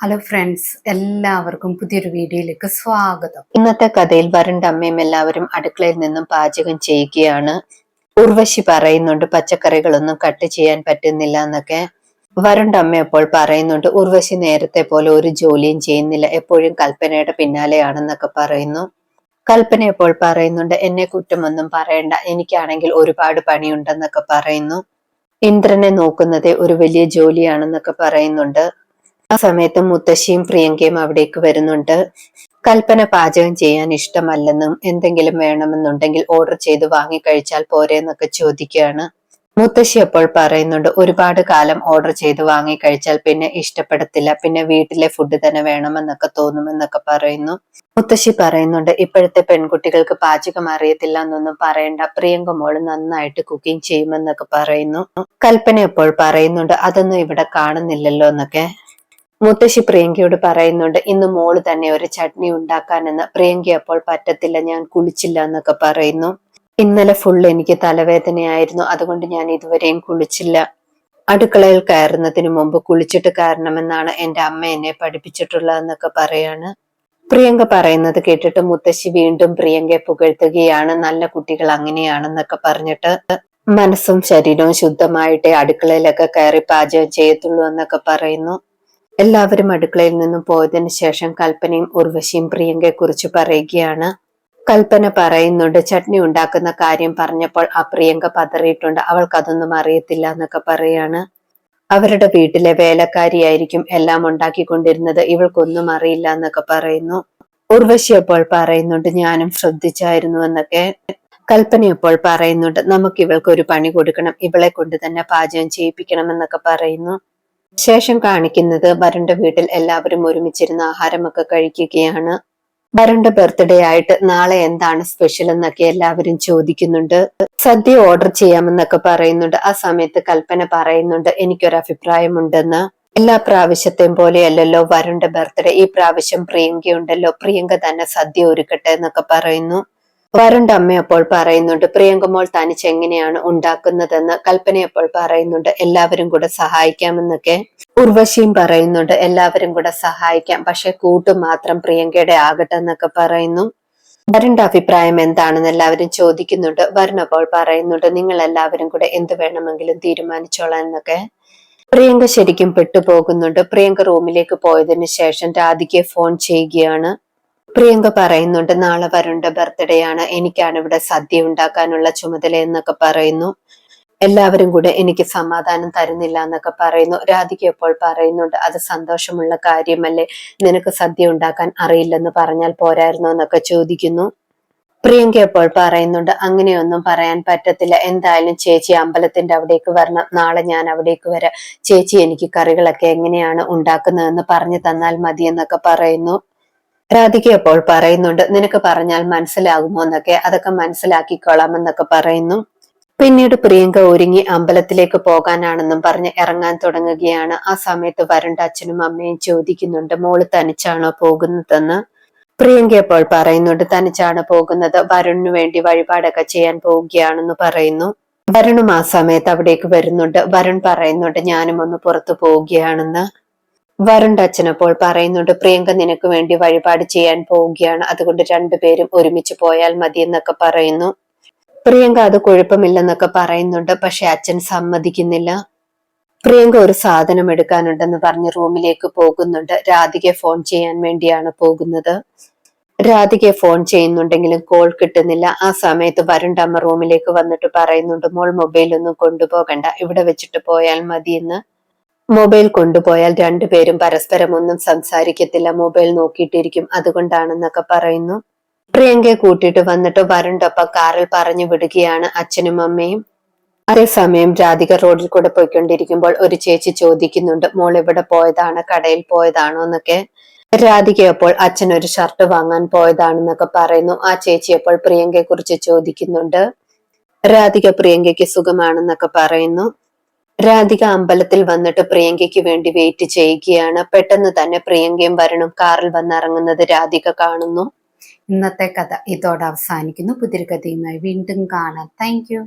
Hello friends എല്ലാവർക്കും പുതിയൊരു വീഡിയോയിലേക്ക് സ്വാഗതം. ഇന്നത്തെ കഥയിൽ വരണ്ട അമ്മയും എല്ലാവരും അടുക്കളയിൽ നിന്നും പാചകം ചെയ്യുകയാണ്. ഉർവശി പറയുന്നുണ്ട് പച്ചക്കറികളൊന്നും കട്ട് ചെയ്യാൻ പറ്റുന്നില്ല എന്നൊക്കെ. വരണ്ട അമ്മ അപ്പോൾ പറയുന്നുണ്ട് ഉർവശി നേരത്തെ പോലെ ഒരു ജോലിയും ചെയ്യുന്നില്ല എപ്പോഴും കൽപ്പനയുടെ പിന്നാലെയാണെന്നൊക്കെ പറയുന്നു. കൽപ്പന ഇപ്പോൾ പറയുന്നുണ്ട് എന്നെ കുറ്റമൊന്നും പറയണ്ട എനിക്കാണെങ്കിൽ ഒരുപാട് പണിയുണ്ടെന്നൊക്കെ പറയുന്നു. ഇന്ദ്രനെ നോക്കുന്നതേ ഒരു വലിയ ജോലിയാണെന്നൊക്കെ പറയുന്നുണ്ട്. ആ സമയത്ത് മുത്തശ്ശിയും പ്രിയങ്കയും അവിടേക്ക് വരുന്നുണ്ട്. കൽപ്പന പാചകം ചെയ്യാൻ ഇഷ്ടമല്ലെന്നും എന്തെങ്കിലും വേണമെന്നുണ്ടെങ്കിൽ ഓർഡർ ചെയ്ത് വാങ്ങിക്കഴിച്ചാൽ പോരെ എന്നൊക്കെ ചോദിക്കുകയാണ്. മുത്തശ്ശി അപ്പോൾ പറയുന്നുണ്ട് ഒരുപാട് കാലം ഓർഡർ ചെയ്ത് വാങ്ങിക്കഴിച്ചാൽ പിന്നെ ഇഷ്ടപ്പെടത്തില്ല പിന്നെ വീട്ടിലെ ഫുഡ് തന്നെ വേണമെന്നൊക്കെ തോന്നുമെന്നൊക്കെ പറയുന്നു. മുത്തശ്ശി പറയുന്നുണ്ട് ഇപ്പോഴത്തെ പെൺകുട്ടികൾക്ക് പാചകം അറിയത്തില്ല എന്നൊന്നും പറയണ്ട പ്രിയങ്ക മോൾ നന്നായിട്ട് കുക്കിംഗ് ചെയ്യുമെന്നൊക്കെ പറയുന്നു. കൽപ്പന അപ്പോൾ പറയുന്നുണ്ട് അതൊന്നും ഇവിടെ കാണുന്നില്ലല്ലോ എന്നൊക്കെ. മുത്തശ്ശി പ്രിയങ്കയോട് പറയുന്നുണ്ട് ഇന്ന് മോൾ തന്നെ ഒരു ചട്നി ഉണ്ടാക്കാനെന്ന്. പ്രിയങ്ക അപ്പോൾ പറ്റത്തില്ല ഞാൻ കുളിച്ചില്ല എന്നൊക്കെ പറയുന്നു. ഇന്നലെ ഫുൾ എനിക്ക് തലവേദനയായിരുന്നു അതുകൊണ്ട് ഞാൻ ഇതുവരെയും കുളിച്ചില്ല. അടുക്കളയിൽ കയറുന്നതിന് മുമ്പ് കുളിച്ചിട്ട് കയറണമെന്നാണ് എന്റെ അമ്മ എന്നെ പഠിപ്പിച്ചിട്ടുള്ളതെന്നൊക്കെ പറയാണ്. പ്രിയങ്ക പറയുന്നത് കേട്ടിട്ട് മുത്തശ്ശി വീണ്ടും പ്രിയങ്കയെ പുകഴ്ത്തുകയാണ് നല്ല കുട്ടികൾ അങ്ങനെയാണെന്നൊക്കെ പറഞ്ഞിട്ട് മനസ്സും ശരീരവും ശുദ്ധമായിട്ടേ അടുക്കളയിലൊക്കെ കയറി പാചകം ചെയ്യത്തുള്ളൂ എന്നൊക്കെ പറയുന്നു. എല്ലാവരും അടുക്കളയിൽ നിന്നും പോയതിനു ശേഷം കൽപ്പനയും ഉർവശിയും പ്രിയങ്കയെ കുറിച്ച് പറയുകയാണ്. കൽപ്പന പറയുന്നുണ്ട് ചട്നി ഉണ്ടാക്കുന്ന കാര്യം പറഞ്ഞപ്പോൾ ആ പ്രിയങ്ക പതറിയിട്ടുണ്ട്. അവൾക്കതൊന്നും അറിയത്തില്ല എന്നൊക്കെ പറയാണ്. അവരുടെ വീട്ടിലെ വേലക്കാരിയായിരിക്കും എല്ലാം ഉണ്ടാക്കിക്കൊണ്ടിരുന്നത്. ഇവൾക്കൊന്നും അറിയില്ല എന്നൊക്കെ പറയുന്നു. ഉർവശി അപ്പോൾ പറയുന്നുണ്ട് ഞാനും ശ്രദ്ധിച്ചായിരുന്നു എന്നൊക്കെ. കൽപ്പന അപ്പോൾ പറയുന്നുണ്ട് നമുക്ക് ഇവൾക്ക് ഒരു പണി കൊടുക്കണം. ഇവളെ കൊണ്ട് തന്നെ പാചകം ചെയ്യിപ്പിക്കണം എന്നൊക്കെ പറയുന്നു. ശേഷം കാണിക്കുന്നത് വരണ്ട വീട്ടിൽ എല്ലാവരും ഒരുമിച്ചിരുന്ന് ആഹാരമൊക്കെ കഴിക്കുകയാണ്. വരണ്ട ബർത്ത്ഡേ ആയിട്ട് നാളെ എന്താണ് സ്പെഷ്യൽ എന്നൊക്കെ എല്ലാവരും ചോദിക്കുന്നുണ്ട്. സദ്യ ഓർഡർ ചെയ്യാമെന്നൊക്കെ പറയുന്നുണ്ട്. ആ സമയത്ത് കൽപ്പന പറയുന്നുണ്ട് എനിക്കൊരു അഭിപ്രായമുണ്ടെന്ന് എല്ലാ പ്രാവശ്യത്തെയും പോലെയല്ലല്ലോ വരുണ്ട ബർത്ത്ഡേ ഈ പ്രാവശ്യം പ്രിയങ്കയുണ്ടല്ലോ. പ്രിയങ്ക തന്നെ സദ്യ ഒരുക്കട്ടെ എന്നൊക്കെ പറയുന്നു. വരുണ്ട അമ്മ അപ്പോൾ പറയുന്നുണ്ട് പ്രിയങ്കമോൾ തനിച്ച് എങ്ങനെയാണ് ഉണ്ടാക്കുന്നതെന്ന് കൽപ്പന അപ്പോൾ പറയുന്നുണ്ട് എല്ലാവരും കൂടെ സഹായിക്കാമെന്നൊക്കെ ഉർവശിയും പറയുന്നുണ്ട് എല്ലാവരും കൂടെ സഹായിക്കാം പക്ഷെ കൂട്ടു മാത്രം പ്രിയങ്കയുടെ ആകട്ടെ എന്നൊക്കെ പറയുന്നു. വരുണ്ട അഭിപ്രായം എന്താണെന്ന് എല്ലാവരും ചോദിക്കുന്നുണ്ട്. വരുൺ അപ്പോൾ പറയുന്നുണ്ട് നിങ്ങൾ എല്ലാവരും കൂടെ എന്ത് വേണമെങ്കിലും തീരുമാനിച്ചോളാം എന്നൊക്കെ പ്രിയങ്ക ശരിക്കും പെട്ടുപോകുന്നുണ്ട്. പ്രിയങ്ക റൂമിലേക്ക് പോയതിനു ശേഷം രാധികയെ ഫോൺ ചെയ്യുകയാണ്. പ്രിയങ്ക പറയുന്നുണ്ട് നാളെ വരുണ്ട ബർത്ത്ഡേ ആണ്. എനിക്കാണ് ഇവിടെ സദ്യ ഉണ്ടാക്കാനുള്ള ചുമതല എന്നൊക്കെ പറയുന്നു. എല്ലാവരും കൂടെ എനിക്ക് സമാധാനം തരുന്നില്ല എന്നൊക്കെ പറയുന്നു. രാധിക എപ്പോൾ പറയുന്നുണ്ട് അത് സന്തോഷമുള്ള കാര്യമല്ലേ? നിനക്ക് സദ്യ ഉണ്ടാക്കാൻ അറിയില്ലെന്ന് പറഞ്ഞാൽ പോരായിരുന്നോ എന്നൊക്കെ ചോദിക്കുന്നു. പ്രിയങ്ക എപ്പോൾ പറയുന്നുണ്ട് അങ്ങനെയൊന്നും പറയാൻ പറ്റത്തില്ല. എന്തായാലും ചേച്ചി അമ്പലത്തിന്റെ അവിടേക്ക് വരണം. നാളെ ഞാൻ അവിടേക്ക് വരാം. ചേച്ചി എനിക്ക് കറികളൊക്കെ എങ്ങനെയാണ് ഉണ്ടാക്കുന്നതെന്ന് പറഞ്ഞു തന്നാൽ മതി എന്നൊക്കെ പറയുന്നു. രാധിക അപ്പോൾ പറയുന്നുണ്ട് നിനക്ക് പറഞ്ഞാൽ മനസ്സിലാകുമോ എന്നൊക്കെ. അതൊക്കെ മനസ്സിലാക്കിക്കോളാം എന്നൊക്കെ പറയുന്നു. പിന്നീട് പ്രിയങ്ക ഒരുങ്ങി അമ്പലത്തിലേക്ക് പോകാനാണെന്നും പറഞ്ഞ് ഇറങ്ങാൻ തുടങ്ങുകയാണ്. ആ സമയത്ത് വരണ്ട അച്ഛനും അമ്മയും ചോദിക്കുന്നുണ്ട് മോൾ തനിച്ചാണോ പോകുന്നതെന്ന്? പ്രിയങ്ക അപ്പോൾ പറയുന്നുണ്ട് തനിച്ചാണ് പോകുന്നത്. വരുണിനു വേണ്ടി വഴിപാടൊക്കെ ചെയ്യാൻ പോവുകയാണെന്ന് പറയുന്നു. വരുണും ആ സമയത്ത് അവിടേക്ക് വരുന്നുണ്ട്. വരുൺ പറയുന്നുണ്ട് ഞാനും ഒന്ന് പുറത്തു പോവുകയാണെന്ന്. വരുണ്ട അച്ഛനപ്പോൾ പറയുന്നുണ്ട് പ്രിയങ്ക നിനക്ക് വേണ്ടി വഴിപാട് ചെയ്യാൻ പോവുകയാണ്. അതുകൊണ്ട് രണ്ടുപേരും ഒരുമിച്ച് പോയാൽ മതി എന്നൊക്കെ പറയുന്നു. പ്രിയങ്ക അത് കുഴപ്പമില്ലെന്നൊക്കെ പറയുന്നുണ്ട് പക്ഷെ അച്ഛൻ സമ്മതിക്കുന്നില്ല. പ്രിയങ്ക ഒരു സാധനം എടുക്കാനുണ്ടെന്ന് പറഞ്ഞ് റൂമിലേക്ക് പോകുന്നുണ്ട്. രാധികയെ ഫോൺ ചെയ്യാൻ വേണ്ടിയാണ് പോകുന്നത്. രാധികയെ ഫോൺ ചെയ്യുന്നുണ്ടെങ്കിലും കോൾ കിട്ടുന്നില്ല. ആ സമയത്ത് വരുണ്ടമ്മ റൂമിലേക്ക് വന്നിട്ട് പറയുന്നുണ്ട് മോൾ മൊബൈൽ ഒന്നും കൊണ്ടുപോകണ്ട. ഇവിടെ വെച്ചിട്ട് പോയാൽ മതിയെന്ന്. മൊബൈൽ കൊണ്ടുപോയാൽ രണ്ടുപേരും പരസ്പരം ഒന്നും സംസാരിക്കത്തില്ല. മൊബൈൽ നോക്കിയിട്ടിരിക്കും. അതുകൊണ്ടാണെന്നൊക്കെ പറയുന്നു. പ്രിയങ്കയെ കൂട്ടിയിട്ട് വന്നിട്ട് വരുണ്ടൊപ്പം കാറിൽ പറഞ്ഞു വിടുകയാണ് അച്ഛനും അമ്മയും. അതേസമയം രാധിക റോഡിൽ കൂടെ പോയിക്കൊണ്ടിരിക്കുമ്പോൾ ഒരു ചേച്ചി ചോദിക്കുന്നുണ്ട് മോൾ ഇവിടെ പോയതാണ്? കടയിൽ പോയതാണോ? എന്നൊക്കെ. രാധിക അപ്പോൾ അച്ഛൻ ഒരു ഷർട്ട് വാങ്ങാൻ പോയതാണെന്നൊക്കെ പറയുന്നു. ആ ചേച്ചി അപ്പോൾ പ്രിയങ്കയെ കുറിച്ച് ചോദിക്കുന്നുണ്ട്. രാധിക പ്രിയങ്കയ്ക്ക് സുഖമാണെന്നൊക്കെ പറയുന്നു. രാധിക അമ്പലത്തിൽ വന്നിട്ട് പ്രിയങ്കയ്ക്ക് വേണ്ടി വെയിറ്റ് ചെയ്യുകയാണ്. പെട്ടെന്ന് തന്നെ പ്രിയങ്കയും വരണം കാറിൽ വന്നിറങ്ങുന്നത് രാധിക കാണുന്നു. ഇന്നത്തെ കഥ ഇതോടെ അവസാനിക്കുന്നു. പുതിരി കഥയുമായി വീണ്ടും കാണാം. താങ്ക്